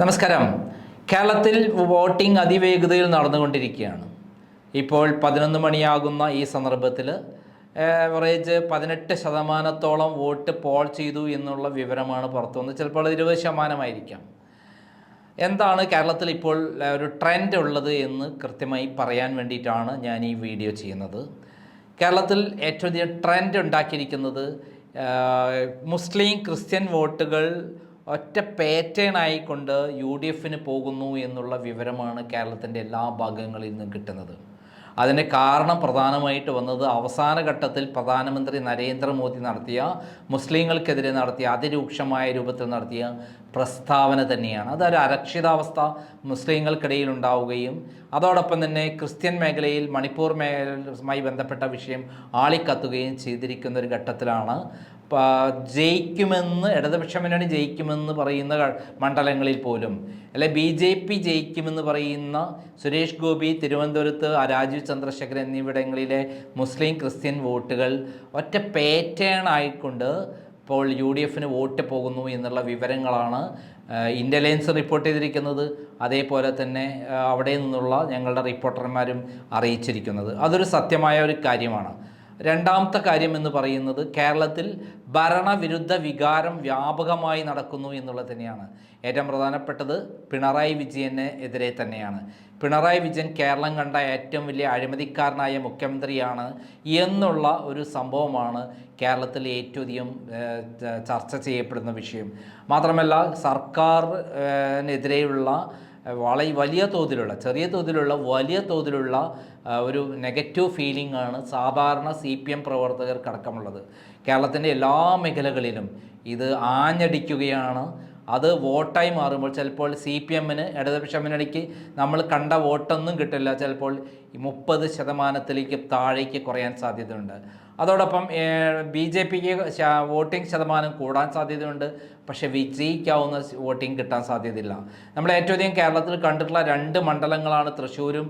നമസ്കാരം. കേരളത്തിൽ വോട്ടിംഗ് അതിവേഗതയിൽ നടന്നുകൊണ്ടിരിക്കുകയാണ്. ഇപ്പോൾ പതിനൊന്ന് മണിയാകുന്ന ഈ സന്ദർഭത്തിൽ ഏവറേജ് പതിനെട്ട് ശതമാനത്തോളം വോട്ട് പോൾ ചെയ്തു എന്നുള്ള വിവരമാണ് പുറത്തു വന്നത് ചിലപ്പോൾ ഇരുപത് ശതമാനമായിരിക്കാം. എന്താണ് കേരളത്തിൽ ഇപ്പോൾ ഒരു ട്രെൻഡ് ഉള്ളത് എന്ന് കൃത്യമായി പറയാൻ വേണ്ടിയിട്ടാണ് ഞാൻ ഈ വീഡിയോ ചെയ്യുന്നത്. കേരളത്തിൽ ഏറ്റവും അധികം ട്രെൻഡ് ഉണ്ടാക്കിയിരിക്കുന്നത് മുസ്ലിം ക്രിസ്ത്യൻ വോട്ടുകൾ ഒറ്റ പാറ്റേൺ ആയിക്കൊണ്ട് യു ഡി എഫിന് പോകുന്നു എന്നുള്ള വിവരമാണ് കേരളത്തിന്റെ എല്ലാ ഭാഗങ്ങളിൽ നിന്നും കിട്ടുന്നത്. അതിന് കാരണം പ്രധാനമായിട്ട് വന്നത് അവസാന ഘട്ടത്തിൽ പ്രധാനമന്ത്രി നരേന്ദ്രമോദി നടത്തിയ മുസ്ലിങ്ങൾക്കെതിരെ നടത്തിയ അതിരൂക്ഷമായ രൂപത്തിൽ നടത്തിയ പ്രസ്താവന തന്നെയാണ്. അതൊരു അരക്ഷിതാവസ്ഥ മുസ്ലിങ്ങൾക്കിടയിൽ ഉണ്ടാവുകയും അതോടൊപ്പം തന്നെ ക്രിസ്ത്യൻ മേഖലയിൽ മണിപ്പൂർ മേഖലയുമായി ബന്ധപ്പെട്ട വിഷയം ആളിക്കത്തുകയും ചെയ്തിരിക്കുന്ന ഒരു ഘട്ടത്തിലാണ് ജയിക്കുമെന്ന് ഇടതുപക്ഷ മുന്നണി ജയിക്കുമെന്ന് പറയുന്ന മണ്ഡലങ്ങളിൽ പോലും. അല്ലെ ബി ജെ പി ജയിക്കുമെന്ന് പറയുന്ന സുരേഷ് ഗോപി തിരുവനന്തപുരത്ത് രാജീവ് ചന്ദ്രശേഖരൻ എന്നിവിടങ്ങളിലെ മുസ്ലിം ക്രിസ്ത്യൻ വോട്ടുകൾ ഒറ്റ പാറ്റേൺ ആയിക്കൊണ്ട് ഇപ്പോൾ യു ഡി എഫിന് വോട്ട് പോകുന്നു എന്നുള്ള വിവരങ്ങളാണ് ഇന്റലിജൻസ് റിപ്പോർട്ട് ചെയ്തിരിക്കുന്നത്. അതേപോലെ തന്നെ അവിടെ നിന്നുള്ള ഞങ്ങളുടെ റിപ്പോർട്ടർമാരും അറിയിച്ചിരിക്കുന്നത്. അതൊരു സത്യമായ ഒരു കാര്യമാണ്. രണ്ടാമത്തെ കാര്യം എന്ന് പറയുന്നത് കേരളത്തിൽ ഭരണവിരുദ്ധ വികാരം വ്യാപകമായി നടക്കുന്നു എന്നുള്ളത് തന്നെയാണ്. ഏറ്റവും പ്രധാനപ്പെട്ടത് പിണറായി വിജയന് എതിരെ തന്നെയാണ്. പിണറായി വിജയൻ കേരളം കണ്ട ഏറ്റവും വലിയ അഴിമതിക്കാരനായ മുഖ്യമന്ത്രിയാണ് എന്നുള്ള ഒരു സംഭവമാണ് കേരളത്തിൽ ഏറ്റവും അധികം ചർച്ച ചെയ്യപ്പെടുന്ന വിഷയം. മാത്രമല്ല സർക്കാരിനെതിരെയുള്ള വളരെ വലിയ തോതിലുള്ള ചെറിയ തോതിലുള്ള വലിയ തോതിലുള്ള ഒരു നെഗറ്റീവ് ഫീലിംഗ് ആണ് സാധാരണ സി പി എം പ്രവർത്തകർക്കടക്കമുള്ളത്. കേരളത്തിന്റെ എല്ലാ മേഖലകളിലും ഇത് ആഞ്ഞടിക്കുകയാണ്. അത് വോട്ടായി മാറുമ്പോൾ ചിലപ്പോൾ സി പി എമ്മിന് ഇടതുപക്ഷ മുന്നണിക്ക് നമ്മൾ കണ്ട വോട്ടൊന്നും കിട്ടില്ല. ചിലപ്പോൾ മുപ്പത് ശതമാനത്തിലേക്ക് താഴേക്ക് കുറയാൻ സാധ്യതയുണ്ട്. അതോടൊപ്പം ബി ജെ പിക്ക് വോട്ടിംഗ് ശതമാനം കൂടാൻ സാധ്യതയുണ്ട്. പക്ഷെ വിജയിക്കാവുന്ന വോട്ടിംഗ് കിട്ടാൻ സാധ്യതയില്ല. നമ്മൾ ഏറ്റവും അധികം കേരളത്തിൽ കണ്ടിട്ടുള്ള രണ്ട് മണ്ഡലങ്ങളാണ് തൃശ്ശൂരും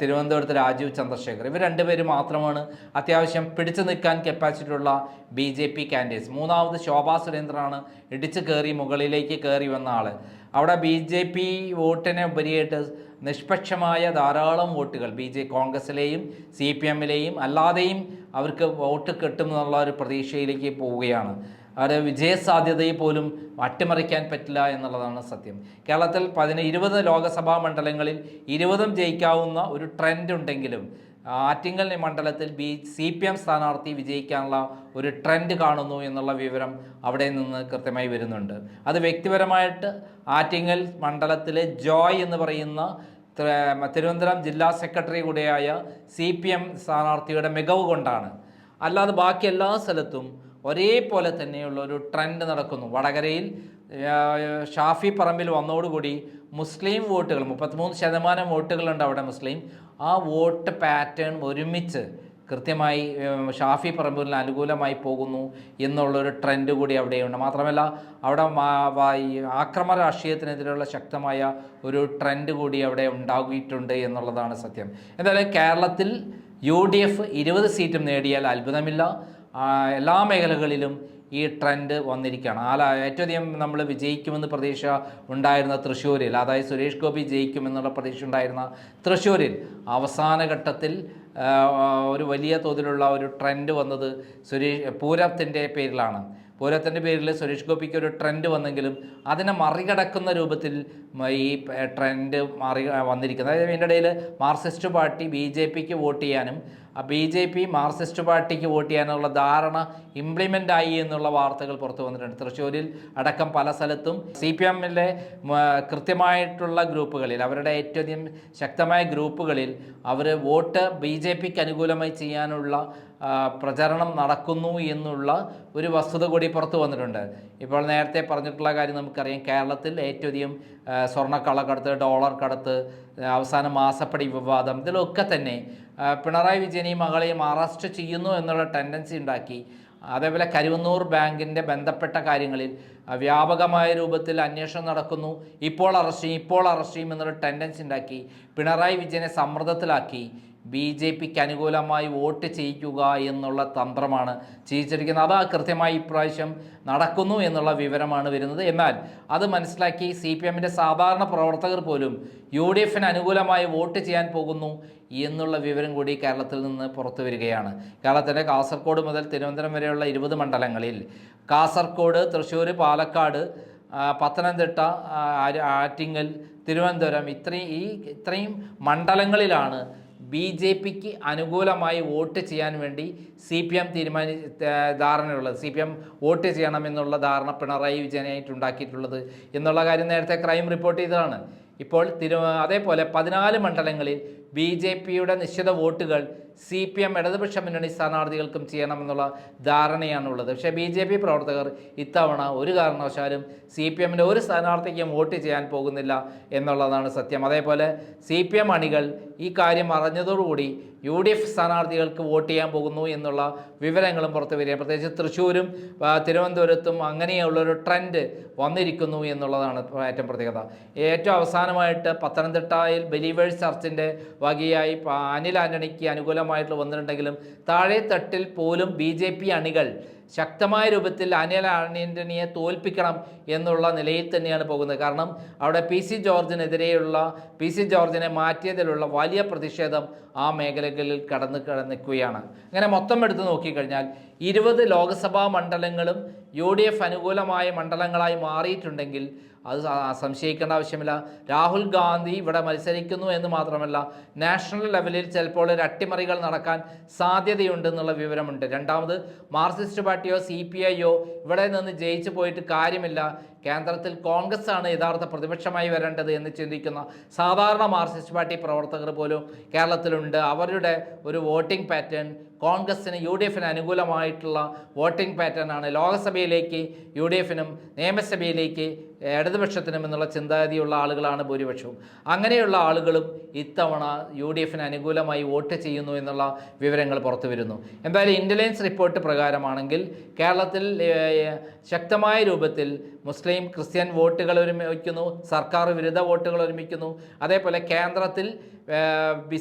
തിരുവനന്തപുരത്ത് രാജീവ് ചന്ദ്രശേഖർ. ഇവർ രണ്ടുപേരും മാത്രമാണ് അത്യാവശ്യം പിടിച്ചു നിൽക്കാൻ കപ്പാസിറ്റി ഉള്ള ബി ജെ പി കാൻഡിഡേറ്റ്സ് മൂന്നാമത് ശോഭാ സുരേന്ദ്രനാണ് ഇടിച്ചു കയറി മുകളിലേക്ക് കയറി വന്ന ആൾ അവിടെ ബി ജെ പി വോട്ടിനെ ഉപരിയായിട്ട് നിഷ്പക്ഷമായ ധാരാളം വോട്ടുകൾ. ബി ജെ കോൺഗ്രസിലെയും സി പി എമ്മിലെയും അല്ലാതെയും അവർക്ക് വോട്ട് കിട്ടുമെന്നുള്ള ഒരു പ്രതീക്ഷയിലേക്ക് പോവുകയാണ്. അവരുടെ വിജയസാധ്യതയെ പോലും അട്ടിമറിക്കാൻ പറ്റില്ല എന്നുള്ളതാണ് സത്യം. കേരളത്തിൽ പതിന ഇരുപത് ലോകസഭാ മണ്ഡലങ്ങളിൽ ഇരുപതും ജയിക്കാവുന്ന ഒരു ട്രെൻഡ് ഉണ്ടെങ്കിലും ആറ്റിങ്ങൽ മണ്ഡലത്തിൽ ബി സി പി എം സ്ഥാനാർത്ഥി വിജയിക്കാനുള്ള ഒരു ട്രെൻഡ് കാണുന്നു എന്നുള്ള വിവരം അവിടെ നിന്ന് കൃത്യമായി വരുന്നുണ്ട്. അത് വ്യക്തിപരമായിട്ട് ആറ്റിങ്ങൽ മണ്ഡലത്തിലെ ജോയ് എന്ന് പറയുന്ന തിരുവനന്തപുരം ജില്ലാ സെക്രട്ടറി കൂടിയായ സി പി എം സ്ഥാനാർത്ഥിയുടെ മികവ് കൊണ്ടാണ്. അല്ലാതെ ബാക്കി എല്ലാ സ്ഥലത്തും ഒരേപോലെ തന്നെയുള്ള ഒരു ട്രെൻഡ് നടക്കുന്നു. വടകരയിൽ ഷാഫി പറമ്പിൽ വന്നതോടുകൂടി മുസ്ലിം വോട്ടുകൾ മുപ്പത്തിമൂന്ന് ശതമാനം വോട്ടുകളുണ്ട് അവിടെ മുസ്ലിം. ആ വോട്ട് പാറ്റേൺ ഒരുമിച്ച് കൃത്യമായി ഷാഫി പറമ്പൂരിന് അനുകൂലമായി പോകുന്നു എന്നുള്ളൊരു ട്രെൻഡ് കൂടി അവിടെയുണ്ട്. മാത്രമല്ല അവിടെ ആക്രമ രാഷ്ട്രീയത്തിനെതിരെയുള്ള ശക്തമായ ഒരു ട്രെൻഡ് കൂടി അവിടെ ഉണ്ടാകിയിട്ടുണ്ട് എന്നുള്ളതാണ് സത്യം. എന്തായാലും കേരളത്തിൽ യു ഡി എഫ് ഇരുപത് സീറ്റും നേടിയാൽ അത്ഭുതമില്ല. എല്ലാ മേഖലകളിലും ഈ ട്രെൻഡ് വന്നിരിക്കുകയാണ്. ആല ഏറ്റവും അധികം നമ്മൾ വിജയിക്കുമെന്ന് പ്രതീക്ഷ ഉണ്ടായിരുന്ന തൃശ്ശൂരിൽ അതായത് സുരേഷ് ഗോപി ജയിക്കുമെന്നുള്ള പ്രതീക്ഷ ഉണ്ടായിരുന്ന തൃശ്ശൂരിൽ അവസാന ഘട്ടത്തിൽ ഒരു വലിയ തോതിലുള്ള ഒരു ട്രെൻഡ് വന്നത് സുരേഷ് പൂരത്തിന്റെ പേരിലാണ്. പൂരത്തിന്റെ പേരിൽ സുരേഷ് ഗോപിക്ക് ഒരു ട്രെൻഡ് വന്നെങ്കിലും അതിനെ മറികടക്കുന്ന രൂപത്തിൽ ഈ ട്രെൻഡ് മാറി വന്നിരിക്കുന്നത്. അതായത് ഇതിന്റെ ഇടയിൽ മാർക്സിസ്റ്റ് പാർട്ടി ബി ജെ പിക്ക് വോട്ട് ചെയ്യാനും ബി ജെ പി മാർക്സിസ്റ്റ് പാർട്ടിക്ക് വോട്ട് ചെയ്യാനുള്ള ധാരണ ഇംപ്ലിമെന്റ് ആയി എന്നുള്ള വാർത്തകൾ പുറത്തു വന്നിട്ടുണ്ട്. തൃശ്ശൂരിൽ അടക്കം പല സ്ഥലത്തും സി പി എമ്മിലെ കൃത്യമായിട്ടുള്ള ഗ്രൂപ്പുകളിൽ അവരുടെ ഏറ്റവും ശക്തമായ ഗ്രൂപ്പുകളിൽ അവർ വോട്ട് ബി ജെ പിക്ക് അനുകൂലമായി ചെയ്യാനുള്ള പ്രചരണം നടക്കുന്നു എന്നുള്ള ഒരു വസ്തുത കൂടി പുറത്തു വന്നിട്ടുണ്ട്. ഇപ്പോൾ നേരത്തെ പറഞ്ഞിട്ടുള്ള കാര്യം നമുക്കറിയാം. കേരളത്തിൽ ഏറ്റവും അധികം സ്വർണക്കള്ളക്കടത്ത് ഡോളർ കടത്ത് അവസാന മാസപ്പടി വിവാദം ഇതിലൊക്കെ തന്നെ പിണറായി വിജയനെയും മകളെയും അറസ്റ്റ് ചെയ്യുന്നു എന്നുള്ള ടെൻഡൻസി ഉണ്ടാക്കി. അതേപോലെ കരുവന്നൂർ ബാങ്കിന്റെ ബന്ധപ്പെട്ട കാര്യങ്ങളിൽ വ്യാപകമായ രൂപത്തിൽ അന്വേഷണം നടക്കുന്നു. ഇപ്പോൾ അറസ്റ്റ് ചെയ്യും ഇപ്പോൾ അറസ്റ്റ് ചെയ്യും എന്നുള്ള ടെൻഡൻസി ഉണ്ടാക്കി. പിണറായി വിജയനെ സമ്മർദ്ദത്തിലാക്കി. ബി ജെ പിക്ക് അനുകൂലമായി വോട്ട് ചെയ്യിക്കുക എന്നുള്ള തന്ത്രമാണ് ചെയ്യിച്ചിരിക്കുന്നത് അത് കൃത്യമായി ഇപ്രാവശ്യം നടക്കുന്നു എന്നുള്ള വിവരമാണ് വരുന്നത്. എന്നാൽ അത് മനസ്സിലാക്കി സി പി എമ്മിന്റെ സാധാരണ പ്രവർത്തകർ പോലും യു ഡി എഫിന് അനുകൂലമായി വോട്ട് ചെയ്യാൻ പോകുന്നു എന്നുള്ള വിവരം കൂടി കേരളത്തിൽ നിന്ന് പുറത്തു വരികയാണ്. കേരളത്തിന്റെ കാസർഗോഡ് മുതൽ തിരുവനന്തപുരം വരെയുള്ള ഇരുപത് മണ്ഡലങ്ങളിൽ കാസർഗോഡ് തൃശ്ശൂർ പാലക്കാട് പത്തനംതിട്ട ആറ്റിങ്ങൽ തിരുവനന്തപുരം ഇത്രയും ഈ ഇത്രയും മണ്ഡലങ്ങളിലാണ് ബി ജെ പിക്ക് അനുകൂലമായി വോട്ട് ചെയ്യാൻ വേണ്ടി സി പി എം തീരുമാനി ധാരണയുള്ളത്. സി പി എം വോട്ട് ചെയ്യണമെന്നുള്ള ധാരണ പിണറായി വിജയനായിട്ട് ഉണ്ടാക്കിയിട്ടുള്ളത് എന്നുള്ള കാര്യം നേരത്തെ ക്രൈം റിപ്പോർട്ട് ചെയ്തതാണ്. ഇപ്പോൾ തിരു അതേപോലെ പതിനാല് മണ്ഡലങ്ങളിൽ ബി ജെ പിയുടെ നിശ്ചിത വോട്ടുകൾ സി പി എം ഇടതുപക്ഷ മുന്നണി സ്ഥാനാർത്ഥികൾക്കും ചെയ്യണമെന്നുള്ള ധാരണയാണുള്ളത്. പക്ഷേ ബി ജെ പി പ്രവർത്തകർ ഇത്തവണ ഒരു കാരണവശാലും സി പി എമ്മിന്റെ ഒരു സ്ഥാനാർത്ഥിക്കും വോട്ട് ചെയ്യാൻ പോകുന്നില്ല എന്നുള്ളതാണ് സത്യം. അതേപോലെ സി പി എം അണികൾ ഈ കാര്യം അറിഞ്ഞതോടുകൂടി യു ഡി എഫ് സ്ഥാനാർത്ഥികൾക്ക് വോട്ട് ചെയ്യാൻ പോകുന്നു എന്നുള്ള വിവരങ്ങളും പുറത്തു വരിക പ്രത്യേകിച്ച് തൃശ്ശൂരും തിരുവനന്തപുരത്തും അങ്ങനെയുള്ളൊരു ട്രെൻഡ് വന്നിരിക്കുന്നു എന്നുള്ളതാണ് ഏറ്റവും പ്രത്യേകത. ഏറ്റവും അവസാനമായിട്ട് പത്തനംതിട്ടയിൽ ബലീവേഴ്സ് ചർച്ചിന്റെ വകയായി അനിൽ ആന്റണിക്ക് അനുകൂലമായിട്ട് വന്നിട്ടുണ്ടെങ്കിലും താഴെ തട്ടിൽ പോലും ബി ജെ പി അണികൾ ശക്തമായ രൂപത്തിൽ അനിൽ ആന്റണിയെ തോൽപ്പിക്കണം എന്നുള്ള നിലയിൽ തന്നെയാണ് പോകുന്നത്. കാരണം അവിടെ പി സി ജോർജിനെതിരെയുള്ള പി സി ജോർജിനെ മാറ്റിയതിലുള്ള വലിയ പ്രതിഷേധം ആ മേഖലകളിൽ കടന്നു കിടന്നിക്കുകയാണ് അങ്ങനെ മൊത്തം എടുത്ത് നോക്കിക്കഴിഞ്ഞാൽ ഇരുപത് ലോക്സഭാ മണ്ഡലങ്ങളും യു ഡി എഫ് അനുകൂലമായ മണ്ഡലങ്ങളായി മാറിയിട്ടുണ്ടെങ്കിൽ അത് സംശയിക്കേണ്ട ആവശ്യമില്ല. രാഹുൽ ഗാന്ധി ഇവിടെ മത്സരിക്കുന്നു എന്ന് മാത്രമല്ല നാഷണൽ ലെവലിൽ ചിലപ്പോൾ ഒരു അട്ടിമറികൾ നടക്കാൻ സാധ്യതയുണ്ട് എന്നുള്ള വിവരമുണ്ട്. രണ്ടാമത് മാർക്സിസ്റ്റ് പാർട്ടിയോ സി പി ഐയോ ഇവിടെ നിന്ന് ജയിച്ചു പോയിട്ട് കാര്യമില്ല. കേന്ദ്രത്തിൽ കോൺഗ്രസ് ആണ് യഥാർത്ഥ പ്രതിപക്ഷമായി വരേണ്ടത് എന്ന് ചിന്തിക്കുന്ന സാധാരണ മാർക്സിസ്റ്റ് പാർട്ടി പ്രവർത്തകർ പോലും കേരളത്തിലുണ്ട്. അവരുടെ ഒരു വോട്ടിംഗ് പാറ്റേൺ കോൺഗ്രസ്സിന് യു ഡി എഫിന് അനുകൂലമായിട്ടുള്ള വോട്ടിംഗ് പാറ്റേൺ ആണ്. ലോക്സഭയിലേക്ക് യു ഡി എഫിനും നിയമസഭയിലേക്ക് ഇടതുപക്ഷത്തിനും എന്നുള്ള ചിന്താഗതിയുള്ള ആളുകളാണ് ഭൂരിപക്ഷവും. അങ്ങനെയുള്ള ആളുകളും ഇത്തവണ യു ഡി എഫിന് അനുകൂലമായി വോട്ട് ചെയ്യുന്നു എന്നുള്ള വിവരങ്ങൾ പുറത്തു വരുന്നു എന്തായാലും ഇന്റലിജൻസ് റിപ്പോർട്ട് പ്രകാരമാണെങ്കിൽ കേരളത്തിൽ ശക്തമായ രൂപത്തിൽ മുസ്ലിം ക്രിസ്ത്യൻ വോട്ടുകൾ ഒരുമിക്കുന്നു സർക്കാർ വിരുദ്ധ വോട്ടുകൾ ഒരുമിക്കുന്നു. അതേപോലെ കേന്ദ്രത്തിൽ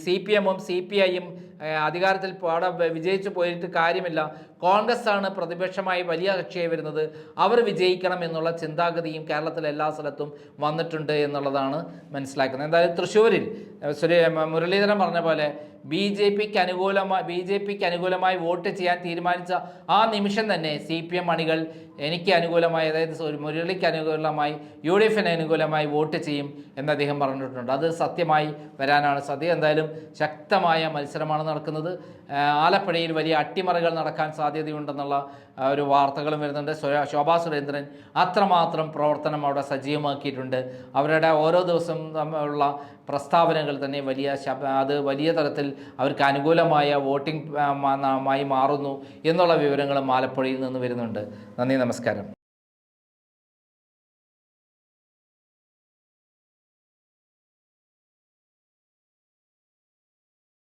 സി പി എമ്മും സി പി ഐയും അധികാരത്തിൽ അവിടെ വിജയിച്ചു പോയിട്ട് കാര്യമില്ല. കോൺഗ്രസ് ആണ് പ്രതിപക്ഷമായി വലിയ കക്ഷിയായി വരുന്നത്. അവർ വിജയിക്കണം എന്നുള്ള ചിന്താഗതിയും കേരളത്തിലെ എല്ലാ സ്ഥലത്തും വന്നിട്ടുണ്ട് എന്നുള്ളതാണ് മനസ്സിലാക്കുന്നത്. എന്തായാലും തൃശ്ശൂരിൽ മുരളീധരൻ പറഞ്ഞ പോലെ ബി ജെ പിക്ക് അനുകൂലമായി ബി ജെ പിക്ക് അനുകൂലമായി വോട്ട് ചെയ്യാൻ തീരുമാനിച്ച ആ നിമിഷം തന്നെ സി പി എം അണികൾ എനിക്ക് അനുകൂലമായി അതായത് മുരളിക്ക് അനുകൂലമായി യു ഡി എഫിന് അനുകൂലമായി വോട്ട് ചെയ്യും എന്ന് അദ്ദേഹം പറഞ്ഞിട്ടുണ്ട്. അത് സത്യമായി വരാനാണ്. സാധ്യത എന്തായാലും ശക്തമായ മത്സരമാണ് നടക്കുന്നത്. ആലപ്പുഴയിൽ വലിയ അട്ടിമറികൾ നടക്കാൻ സാധ്യതയുണ്ടെന്നുള്ള ഒരു വാർത്തകളും വരുന്നുണ്ട്. ശോഭാ സുരേന്ദ്രൻ അത്രമാത്രം പ്രവർത്തനം അവിടെ സജീവമാക്കിയിട്ടുണ്ട്. അവരുടെ ഓരോ ദിവസം ഉള്ള പ്രസ്താവനകൾ തന്നെ വലിയ അത് വലിയ തരത്തിൽ അവർക്ക് അനുകൂലമായ വോട്ടിംഗ് മായി മാറുന്നു എന്നുള്ള വിവരങ്ങളും ആലപ്പുഴയിൽ നിന്ന് വരുന്നുണ്ട്. നന്ദി നമസ്കാരം.